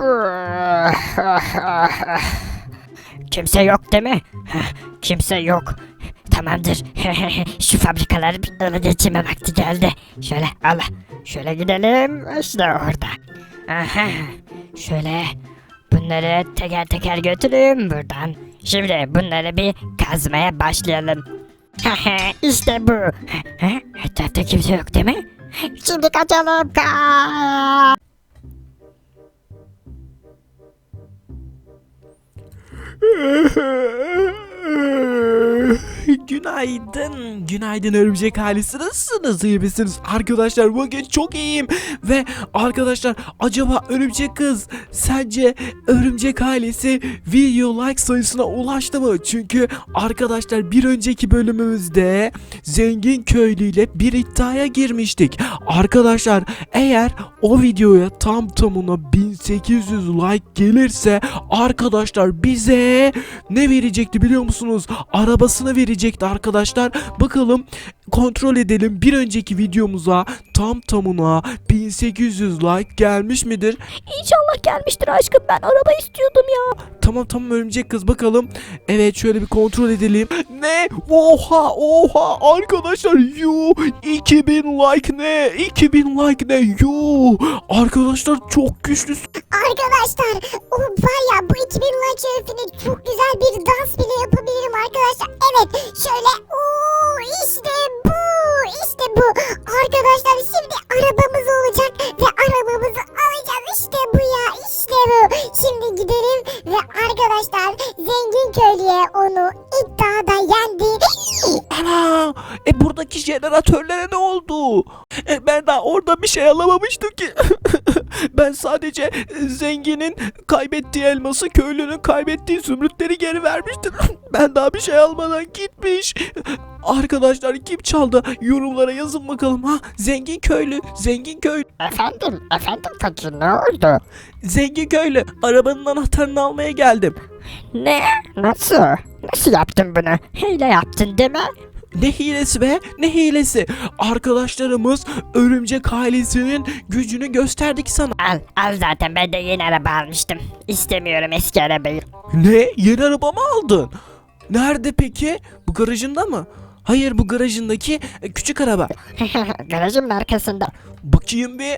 Kimse yok değil mi? Kimse yok. Tamamdır. Şu fabrikaları bir geçirme vakti geldi. Şöyle Allah. Şöyle gidelim. İşte orada. Aha. Şöyle bunları teker teker götüreyim buradan. Şimdi bunları bir kazmaya başlayalım. işte bu. Ha, Etrafta kimse yok değil mi? Şimdi kaçalım. Kaç. Günaydın. Günaydın örümcek ailesi. Nasılsınız? İyi misiniz? Arkadaşlar bugün çok iyiyim. Ve arkadaşlar acaba örümcek kız sence örümcek ailesi video like sayısına ulaştı mı? Çünkü arkadaşlar bir önceki bölümümüzde zengin köylüyle bir iddiaya girmiştik. Arkadaşlar eğer o videoya tam tamına 1800 like gelirse arkadaşlar bize ne verecekti biliyor musunuz? Arabasını verecekti arkadaşlar. Bakalım kontrol edelim. Bir önceki videomuza tam tamına 1800 like gelmiş midir? İnşallah gelmiştir aşkım ben araba istiyordum ya. Tamam tamam örümcek kız bakalım. Evet şöyle bir kontrol edelim. Ne? Oha oha arkadaşlar yu 2000 like ne? 2000 like ne? Yu arkadaşlar çok güçlüsün. Arkadaşlar o var ya bu 2000 like şerefine çok güzel bir dans bile yapabilirim arkadaşlar. Evet şöyle ooo işte bu işte bu. Arkadaşlar şimdi arabamız olacak ve arabamızı alacağız işte bu ya işte bu. Şimdi gidelim ve arkadaşlar zengin köylüye onu iddiada yendi. Ana! E buradaki jeneratörlere ne oldu? E, ben daha orada bir şey alamamıştım ki. ben sadece e, zenginin kaybettiği elması, köylünün kaybettiği zümrütleri geri vermiştim. ben daha bir şey almadan gitmiş. Arkadaşlar kim çaldı? Yorumlara yazın bakalım ha. Zengin köylü, zengin köylü, Efendim efendim fakir ne oldu? zengin köylü. Arabanın anahtarını almaya geldim. Ne? Nasıl? Nasıl yaptın bunu? Hile yaptın değil mi? Ne hilesi be? Ne hilesi? Arkadaşlarımız örümcek ailesinin gücünü gösterdik sana. Al al zaten ben de yeni araba almıştım. İstemiyorum eski arabayı. Ne? Yeni araba mı aldın? Nerede peki? Bu garajında mı? Hayır bu garajındaki e, küçük araba. Garajımın arkasında. Bakayım bir.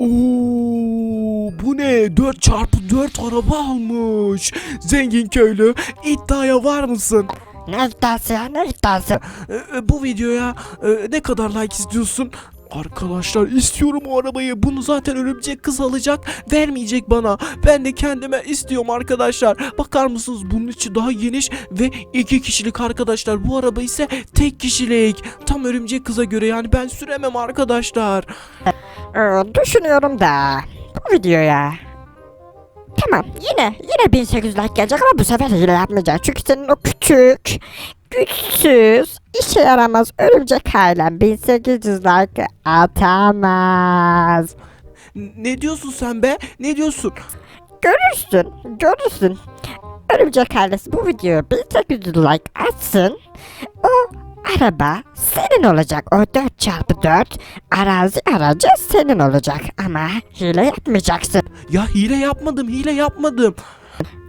Oo, bu ne? 4 çarpı 4 araba almış. Zengin köylü iddiaya var mısın? Ne iddiası ya ne iddiası? E, e, bu videoya e, ne kadar like istiyorsun? Arkadaşlar istiyorum o arabayı. Bunu zaten örümcek kız alacak. Vermeyecek bana. Ben de kendime istiyorum arkadaşlar. Bakar mısınız bunun içi daha geniş ve iki kişilik arkadaşlar. Bu araba ise tek kişilik. Tam örümcek kıza göre yani ben süremem arkadaşlar. Ee, düşünüyorum da bu videoya. Tamam yine yine 1800 like gelecek ama bu sefer hile yapmayacak. Çünkü senin o küçük, güçsüz, işe yaramaz örümcek ailen 1800 like atamaz. Ne diyorsun sen be? Ne diyorsun? Görürsün, görürsün. Örümcek ailesi bu videoya 1800 like atsın. O araba senin olacak. O 4x4 arazi aracı senin olacak. Ama hile yapmayacaksın. Ya hile yapmadım, hile yapmadım.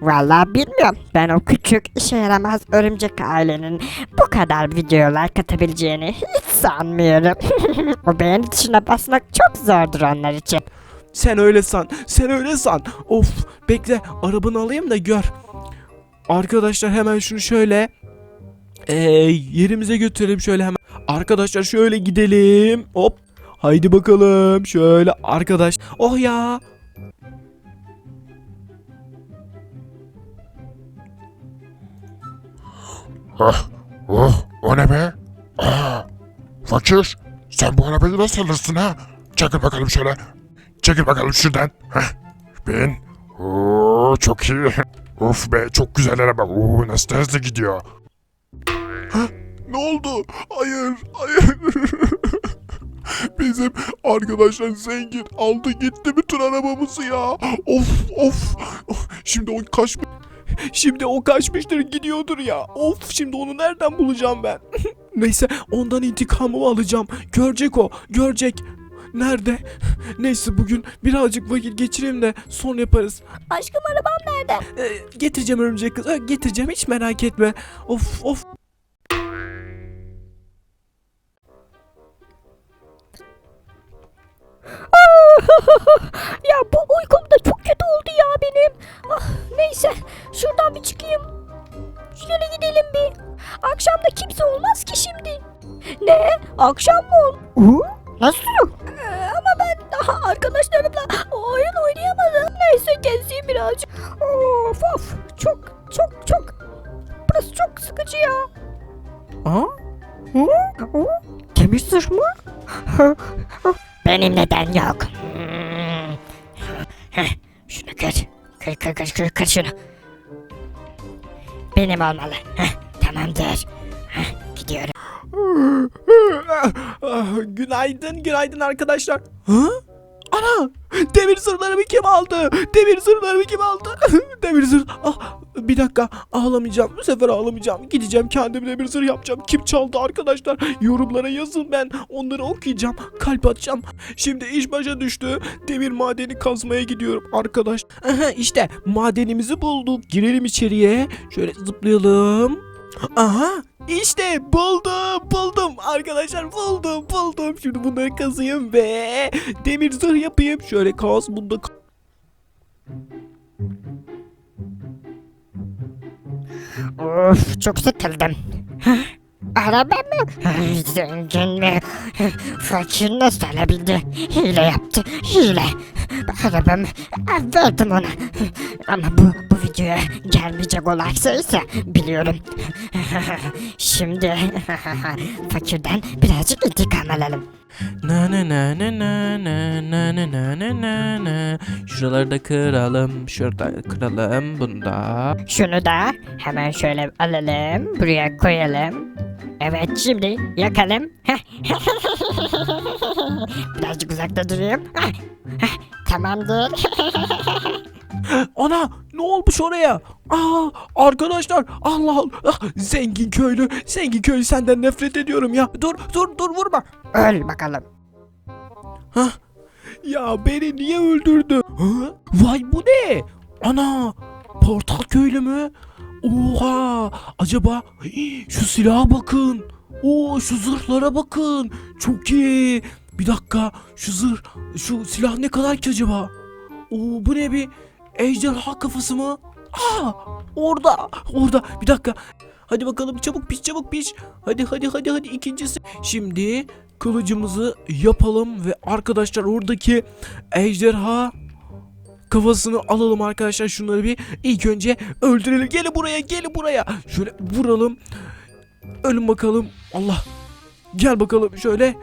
Vallahi bilmiyorum. Ben o küçük işe yaramaz örümcek ailenin bu kadar videolar katabileceğini hiç sanmıyorum. o beğeni tuşuna basmak çok zordur onlar için. Sen öyle san. Sen öyle san. Of bekle arabanı alayım da gör. Arkadaşlar hemen şunu şöyle eee, yerimize götürelim şöyle hemen. Arkadaşlar şöyle gidelim. Hop. Haydi bakalım. Şöyle arkadaş. Oh ya. Ah, oh, o ne be? Aa, fakir, sen bu arabayı nasıl alırsın ha? Çekil bakalım şöyle. Çekil bakalım şuradan. Heh, bin. Oo, çok iyi. Of be, çok güzel araba. Oo, nasıl hızlı gidiyor. Ne oldu? Hayır, hayır. Bizim arkadaşlar zengin aldı gitti bütün arabamızı ya. Of of. Şimdi o kaç Şimdi o kaçmıştır gidiyordur ya. Of şimdi onu nereden bulacağım ben? Neyse ondan intikamımı alacağım. Görecek o görecek. Nerede? Neyse bugün birazcık vakit geçireyim de son yaparız. Aşkım arabam nerede? Ee, getireceğim örümcek kız. Ee, getireceğim hiç merak etme. Of of. ya bu uykum da çok kötü oldu ya benim. Ah, neyse şuradan bir çıkayım. Şöyle gidelim bir. Akşam da kimse olmaz ki şimdi. Ne? Akşam mı? Nasıl? Ee, ama ben daha arkadaşlarımla oyun oynayamadım. Neyse gezeyim birazcık. Of of çok çok çok. Burası çok sıkıcı ya. Aa? Demir zırh mı? Benim neden yok? Heh, şunu kır. Kır kır kır kır kır şunu. Benim olmalı. Heh, tamamdır. Heh, gidiyorum. Ah, günaydın, günaydın arkadaşlar. Ha? Ana! Demir zırhlarımı kim aldı? Demir zırhlarımı kim aldı? demir zırh. Ah, bir dakika. Ağlamayacağım. Bu sefer ağlamayacağım. Gideceğim kendim demir zırh yapacağım. Kim çaldı arkadaşlar? Yorumlara yazın ben. Onları okuyacağım. Kalp atacağım. Şimdi iş başa düştü. Demir madeni kazmaya gidiyorum arkadaş. Aha, işte madenimizi bulduk. Girelim içeriye. Şöyle zıplayalım. Aha işte buldum buldum arkadaşlar buldum buldum. Şimdi bunları kazıyım ve demir zırh yapayım. Şöyle kaz bunda Of çok sıkıldım. Araba mı? Zengin mi? Fakir nasıl alabildi? Hile yaptı. Hile. Arabamı verdim ona. Ama bu, bu videoya gelmeyecek olaysa ise biliyorum. Şimdi fakirden birazcık intikam alalım. Na na na na na na na na na na na na Şuraları da kıralım. Şurada kıralım. Bunu da. Şunu da hemen şöyle alalım. Buraya koyalım. Evet şimdi yakalım. Birazcık uzakta durayım. Tamamdır. Ana ne olmuş oraya? Aa arkadaşlar Allah Allah Ah, zengin köylü zengin köylü senden nefret ediyorum ya. Dur dur dur vurma. Öl bakalım. Hah. Ya beni niye öldürdü? Ha? Vay bu ne? Ana portal köylü mü? Oha acaba Hii, şu silaha bakın. Oo şu zırhlara bakın. Çok iyi. Bir dakika şu zırh şu silah ne kadar ki acaba? Oo bu ne bir ejderha kafası mı? Aa orada orada bir dakika. Hadi bakalım çabuk piş çabuk piş. Hadi hadi hadi hadi ikincisi. Şimdi kılıcımızı yapalım ve arkadaşlar oradaki ejderha kafasını alalım arkadaşlar şunları bir ilk önce öldürelim. Gelin buraya gelin buraya. Şöyle vuralım. Ölün bakalım. Allah. Gel bakalım şöyle.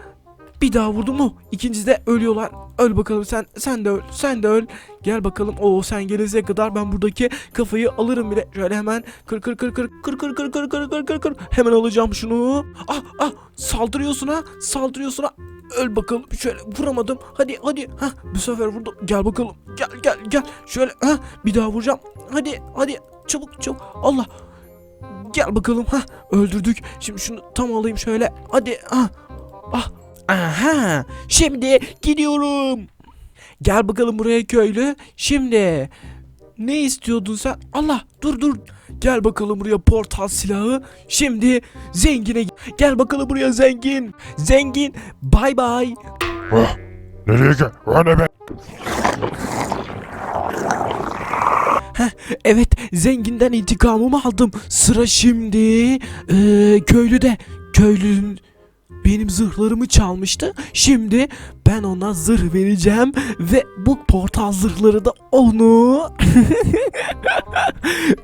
Bir daha vurdum mu? İkincisi de ölüyorlar. Öl bakalım sen sen de öl. Sen de öl. Gel bakalım. Oo sen gelene kadar ben buradaki kafayı alırım bile. Şöyle hemen kır kır kır kır kır kır kır kır kır kır kır kır. Hemen alacağım şunu. Ah ah saldırıyorsun ha. Saldırıyorsun ha. Öl bakalım. Şöyle vuramadım. Hadi hadi. Ha bu sefer vurdum. Gel bakalım. Gel gel gel. Şöyle ha bir daha vuracağım. Hadi hadi çabuk çabuk. Allah. Gel bakalım ha öldürdük. Şimdi şunu tam alayım şöyle. Hadi ha. Ah. Aha. Şimdi gidiyorum. Gel bakalım buraya köylü. Şimdi ne istiyordun sen? Allah dur dur. Gel bakalım buraya portal silahı. Şimdi zengine gel bakalım buraya zengin. Zengin bay bay. Oh, nereye gel? O ne be? Evet zenginden intikamımı aldım. Sıra şimdi eee köylüde. Köylünün benim zırhlarımı çalmıştı. Şimdi ben ona zırh vereceğim ve bu portal zırhları da onu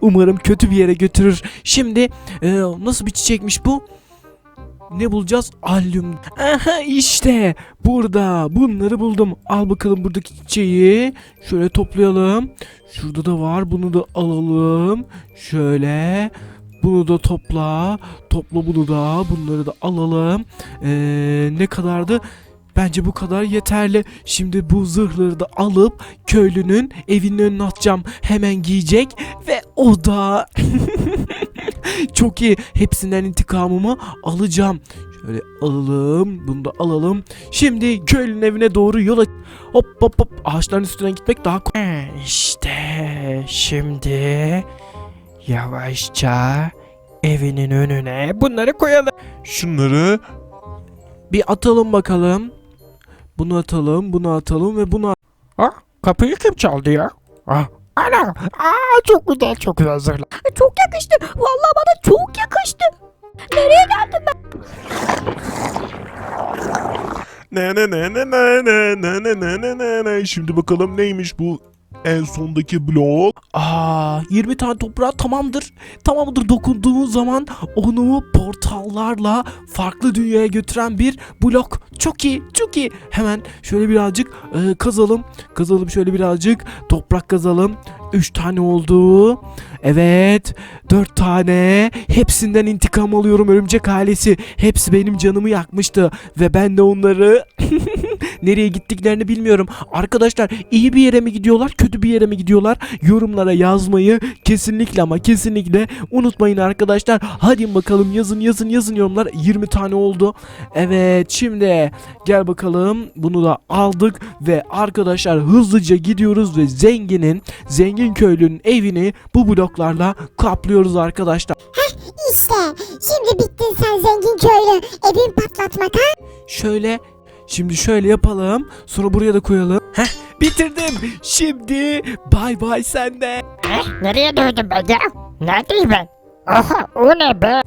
umarım kötü bir yere götürür. Şimdi eee, nasıl bir çiçekmiş bu? Ne bulacağız? Alüm. Aha işte burada bunları buldum. Al bakalım buradaki çiçeği. Şöyle toplayalım. Şurada da var. Bunu da alalım. Şöyle. Bunu da topla. Topla bunu da. Bunları da alalım. Ee, ne kadardı? Bence bu kadar yeterli. Şimdi bu zırhları da alıp köylünün evinin önüne atacağım. Hemen giyecek ve o da çok iyi. Hepsinden intikamımı alacağım. Şöyle alalım. Bunu da alalım. Şimdi köylünün evine doğru yola hop hop hop ağaçların üstüne gitmek daha kolay. İşte şimdi yavaşça evinin önüne bunları koyalım. Şunları bir atalım bakalım. Bunu atalım, bunu atalım ve bunu Ah, kapıyı kim çaldı ya? Ah, ana, aa çok güzel, çok güzel zırhlı. Çok yakıştı. Vallahi bana çok yakıştı. Nereye geldim ben? Ne ne ne ne ne ne ne ne ne ne ne ne Şimdi bakalım neymiş bu en sondaki blok? Aa 20 tane toprağa tamamdır. Tamamdır dokunduğun zaman onu portallarla farklı dünyaya götüren bir blok. Çok iyi, çok iyi. Hemen şöyle birazcık e, kazalım. Kazalım şöyle birazcık. Toprak kazalım. 3 tane oldu. Evet. 4 tane. Hepsinden intikam alıyorum örümcek ailesi. Hepsi benim canımı yakmıştı. Ve ben de onları nereye gittiklerini bilmiyorum. Arkadaşlar iyi bir yere mi gidiyorlar, kötü bir yere mi gidiyorlar? Yorumlara yazmayı kesinlikle ama kesinlikle unutmayın arkadaşlar. Hadi bakalım yazın yazın yazın yorumlar. 20 tane oldu. Evet şimdi gel bakalım bunu da aldık ve arkadaşlar hızlıca gidiyoruz ve zenginin zengin köylünün evini bu bloklarla kaplıyoruz arkadaşlar. İşte şimdi bittin sen zengin köylü. Evin patlatmak ha? Şöyle Şimdi şöyle yapalım. Sonra buraya da koyalım. Heh bitirdim. Şimdi bay bay sende. Eh, nereye döndüm ben ya? Neredeyim ben? Aha, o ne be?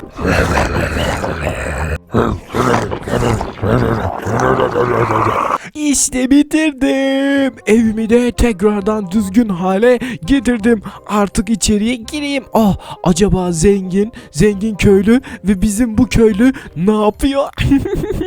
İşte bitirdim. Evimi de tekrardan düzgün hale getirdim. Artık içeriye gireyim. Ah acaba zengin, zengin köylü ve bizim bu köylü ne yapıyor?